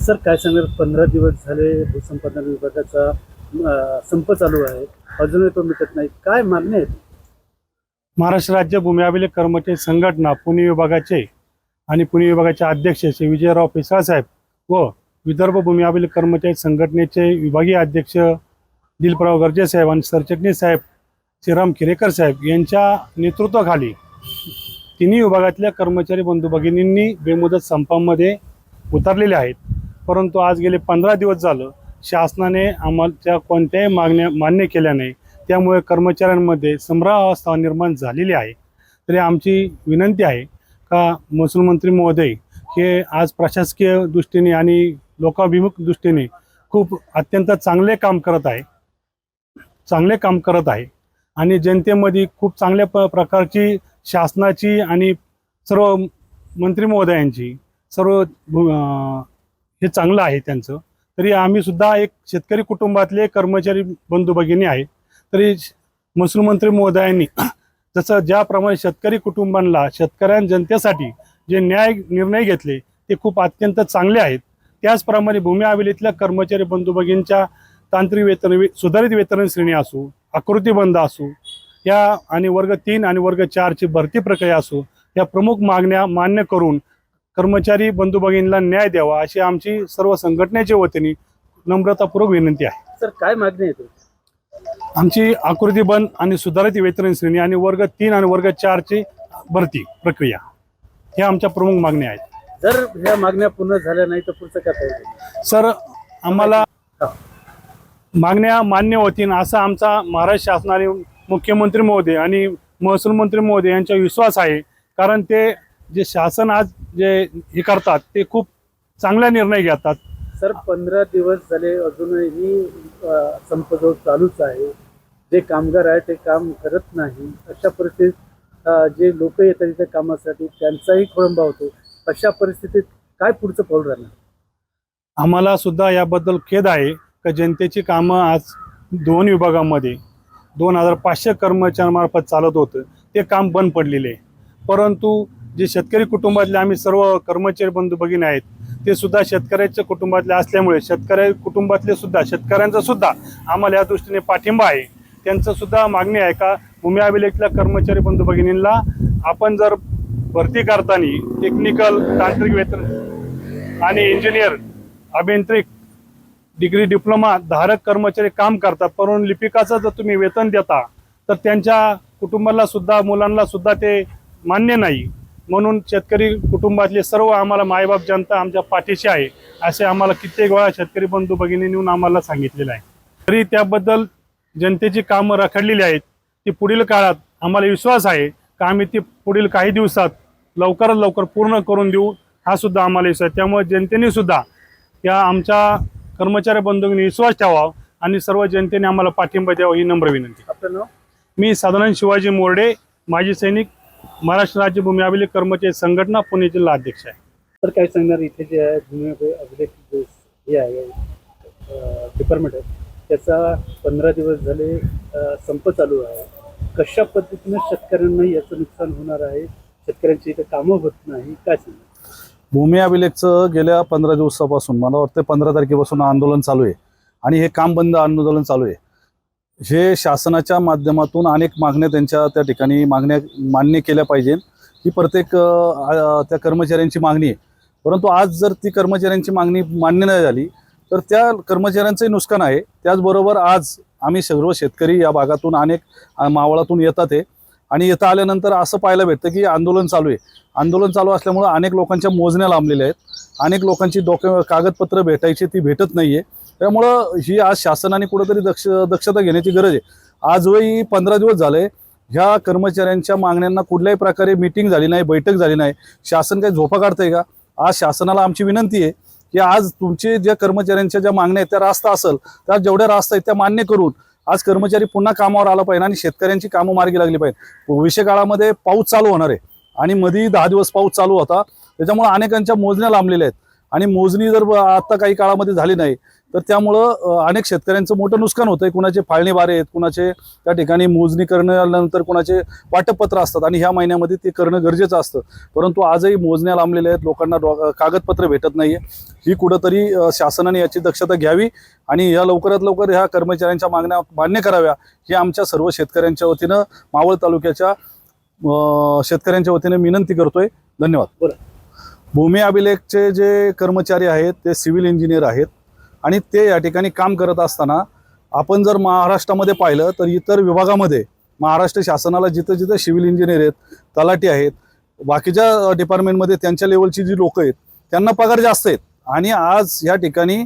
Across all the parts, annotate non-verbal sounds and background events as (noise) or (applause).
Sir काय सांगणार पंधरा दिवस झाले भूसंपादन विभागाचा संप चालू आहे. अजूनही तो मिटत नाही. काय मागणी आहेत महाराष्ट्र राज्य भूमी अभिलेख कर्मचारी संघटना पुणे विभागाचे आणि पुणे विभागाचे अध्यक्ष श्री विजयराव पिसाळ साहेब व विदर्भ भूमी अभिलेख कर्मचारी संघटनेचे विभागीय अध्यक्ष दिलपराव गर्जे साहेब आणि सरचिटणीस साहेब श्रीराम किरेकर साहेब यांच्या नेतृत्वाखाली तिन्ही विभागातल्या कर्मचारी बंधू भगिनींनी बेमुदत संपामध्ये उतरलेले आहेत. परंतु आज गेले पंधरा दिवस झालं शासनाने आम्हाला कोणत्याही मागण्या मान्य केल्या नाही. त्यामुळे कर्मचाऱ्यांमध्ये संभ्रावस्था निर्माण झालेली आहे. तरी आमची विनंती आहे का महसूल मंत्री महोदय हे आज प्रशासकीय दृष्टीने आणि लोकाभिमुख दृष्टीने खूप अत्यंत चांगले काम करत आहे. चांगले काम करत आहे. आणि जनतेमध्ये खूप चांगल्या प प्रकारची शासनाची आणि सर्व मंत्री महोदयांची सर्व हे चांगलं आहे त्यांचं. तरी आम्ही सुद्धा एक शेतकरी कुटुंबातले कर्मचारी बंधू भगिनी आहे. तरी श- महसूल मंत्री महोदयांनी (clears throat) जसं ज्याप्रमाणे शेतकरी कुटुंबांना शेतकऱ्यां जनतेसाठी जे न्याय निर्णय घेतले ते खूप अत्यंत चांगले आहेत. त्याचप्रमाणे भूमी अभिलेतल्या कर्मचारी बंधू भगिनींच्या तांत्रिक वेतन वे- सुधारित वेतन श्रेणी असो आकृतीबंध असो या आणि वर्ग तीन आणि वर्ग चारची भरती प्रक्रिया असो या प्रमुख मागण्या मान्य करून कर्मचारी बंधू भगिनींना न्याय द्यावा अशी आमची सर्व संघटनेच्या वतीने नम्रतापूर्वक विनंती आहे. सर काय मागणी आहे तुमची? आमची आकृतीबंध आणि सुधारित वेतन श्रेणी आणि वर्ग तीन आणि वर्ग चारची भरती प्रक्रिया ह्या आमच्या प्रमुख मागण्या आहेत. जर ह्या मागण्या पूर्ण झाल्या नाही तर पुढचं काय पाहिजे सर आम्हाला. मागण्या मान्य होतील असा आमचा महाराष्ट्र शासनाने मुख्यमंत्री महोदय आणि महसूल मंत्री महोदय यांचा विश्वास आहे. कारण ते जे शासन आज जे हे करतात ते खूप चांगला निर्णय घेतात. सर पंधरा दिवस झाले अजूनही संप जो चालूच आहे. जे कामगार आहे ते काम करत नाही. अशा परिस्थितीत जे लोक येतात इथे कामासाठी त्यांचाही खोळंबा होतो. अशा परिस्थितीत काय पुढचं पाऊल राहणार? आम्हाला सुद्धा याबद्दल खेद आहे का जनतेची कामं आज दोन विभागामध्ये दोन हजार पाचशे कर्मचाऱ्यांमार्फत चालत होतं. ते काम बंद पडलेले. आहे परंतु जे शेतकरी कुटुंबातले आम्ही सर्व कर्मचारी बंधू भगिनी आहेत ते सुद्धा शेतकऱ्याच्या कुटुंबातले असल्यामुळे शेतकऱ्या कुटुंबातले सुद्धा शेतकऱ्यांचा सुद्धा आम्हाला या दृष्टीने पाठिंबा आहे. त्यांचं सुद्धा मागणी आहे का भूमी अभिलेखला कर्मचारी बंधू भगिनींना आपण जर भरती करताना टेक्निकल तांत्रिक वेतन आणि इंजिनियर अभियांत्रिक डिग्री डिप्लोमा धारक कर्मचारी काम करतात परंतु लिपिकाचं जर तुम्ही वेतन देता तर त्यांच्या कुटुंबाला सुद्धा मुलांना सुद्धा ते मान्य नाही. म्हणून शेतकरी कुटुंबातले सर्व आम्हाला मायबाप जनता आमच्या पाठीशी आहे असे आम्हाला कित्येक वेळा शेतकरी बंधू भगिनी येऊन आम्हाला सांगितलेलं आहे. तरी त्याबद्दल जनतेची कामं रखडलेली आहेत. ती पुढील काळात आम्हाला विश्वास आहे का आम्ही ती पुढील काही दिवसात लवकरात लवकर पूर्ण करून देऊ हा सुद्धा आम्हाला विश्वास आहे. त्यामुळे जनतेने सुद्धा या आमच्या कर्मचारी बंधूंनी विश्वास ठेवा आणि सर्व जनतेने आम्हाला पाठिंबा द्यावा ही नम्र विनंती. मी सदानंद शिवाजी मोर्डे माजी सैनिक महाराष्ट्र राज्य भूमी अभिलेख कर्मचारी संघटना पुणे जिल्हा अध्यक्ष आहे. तर काय सांगणार इथे जे आहे भूमी अभि- अभिलेख जे हे आहे डिपार्टमेंट आहे त्याचा पंधरा दिवस झाले संप चालू आहे. कशा पद्धतीनं शेतकऱ्यांना याचं नुकसान होणार आहे? शेतकऱ्यांची इथे कामं होत नाही काय सांगणार? भूमी अभिलेखचं गेल्या पंधरा दिवसापासून मला वाटतं पंधरा तारखेपासून आंदोलन चालू आहे. आणि हे काम बंद आंदोलन चालू आहे. हे शासनाच्या माध्यमातून अनेक मागण्या त्यांच्या त्या ठिकाणी मागण्या मान्य केल्या पाहिजे. ही प्रत्येक त्या कर्मचाऱ्यांची मागणी आहे. परंतु आज जर ती कर्मचाऱ्यांची मागणी मान्य नाही झाली तर त्या कर्मचाऱ्यांचंही नुकसान आहे. त्याचबरोबर आज आम्ही सर्व शेतकरी या भागातून अनेक मावळातून येतात आहे आणि येता आल्यानंतर असं पाहायला भेटतं की आंदोलन चालू आहे. आंदोलन चालू असल्यामुळं अनेक लोकांच्या मोजण्या लांबलेल्या आहेत. अनेक लोकांची डॉक्यु कागदपत्र भेटायची ती भेटत नाही आहे त्यामुळं ही आज शासनाने कुठंतरी दक्ष दक्षता घेण्याची गरज आहे. आजही पंधरा दिवस झाले ह्या कर्मचाऱ्यांच्या मागण्यांना कुठल्याही प्रकारे मिटिंग झाली नाही बैठक झाली नाही. शासन काही झोपा काढतंय का? आज शासनाला आमची विनंती आहे की आज तुमचे ज्या कर्मचाऱ्यांच्या ज्या मागण्या आहेत त्या रास्ता असेल त्या जेवढ्या रास्ता आहेत त्या मान्य करून आज कर्मचारी पुन्हा कामावर आला पाहिजे आणि शेतकऱ्यांची कामं मार्गी लागली पाहिजे. भविष्य काळामध्ये पाऊस चालू होणार आहे आणि मध्ये दहा दिवस पाऊस चालू होता. त्याच्यामुळे अनेकांच्या मोजण्या लांबलेल्या आहेत. आणि मोजणी जर आत्ता आता काही काळामध्ये झाली नाही तर त्यामुळं अनेक शेतकऱ्यांचं मोठं नुकसान होतं आहे कुणाचे फाळणी बारे आहेत कुणाचे त्या ठिकाणी मोजणी करण्यानंतर कुणाचे वाटपपत्र असतात आणि ह्या महिन्यामध्ये ते करणं गरजेचं असतं. परंतु आजही मोजण्या लांबलेले आहेत लोकांना डॉ- कागदपत्र भेटत नाहीये. ही कुठंतरी शासनाने याची दक्षता घ्यावी आणि या लवकरात लवकर ह्या कर्मचाऱ्यांच्या मागण्या मान्य कराव्या ही आमच्या सर्व शेतकऱ्यांच्या वतीनं मावळ तालुक्याच्या शेतकऱ्यांच्या वतीने विनंती करतोय. धन्यवाद. बरं. भूमी अभिलेखचे जे कर्मचारी आहेत ते सिव्हिल इंजिनियर आहेत आणि ते या ठिकाणी काम करत असताना आपण जर महाराष्ट्रामध्ये पाहिलं तर इतर विभागामध्ये महाराष्ट्र शासनाला जिथं जिथं सिव्हिल इंजिनियर आहेत तलाठी आहेत बाकीच्या डिपार्टमेंटमध्ये त्यांच्या लेवलची जी लोकं आहेत त्यांना पगार जास्त आहेत. आणि आज या ठिकाणी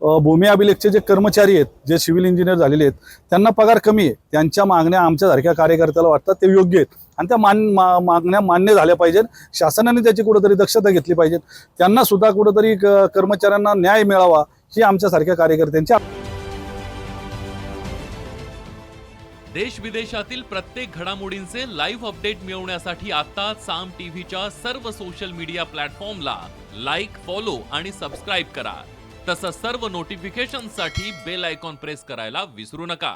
भूमी अभिलेखचे जे कर्मचारी आहेत जे सिव्हिल इंजिनियर झालेले आहेत त्यांना पगार कमी आहे. त्यांच्या मागण्या आमच्यासारख्या कार्यकर्त्याला वाटतात ते योग्य आहेत. आणि त्या मान मा मागण्या मान्य झाल्या पाहिजेत. शासनाने त्याची कुठंतरी दक्षता घेतली पाहिजे त्यांना सुद्धा कुठंतरी कर्मचाऱ्यांना न्याय मिळावा ही आमच्यासारख्या कार्यकर्त्यांची देश विदेशातील प्रत्येक घडामोडींचे लाईव्ह अपडेट मिळवण्यासाठी आता साम टीव्हीच्या सर्व सोशल मीडिया प्लॅटफॉर्मला लाईक फॉलो आणि सबस्क्राईब करा. तसंच सर्व नोटिफिकेशनसाठी बेल आयकॉन प्रेस करायला विसरू नका.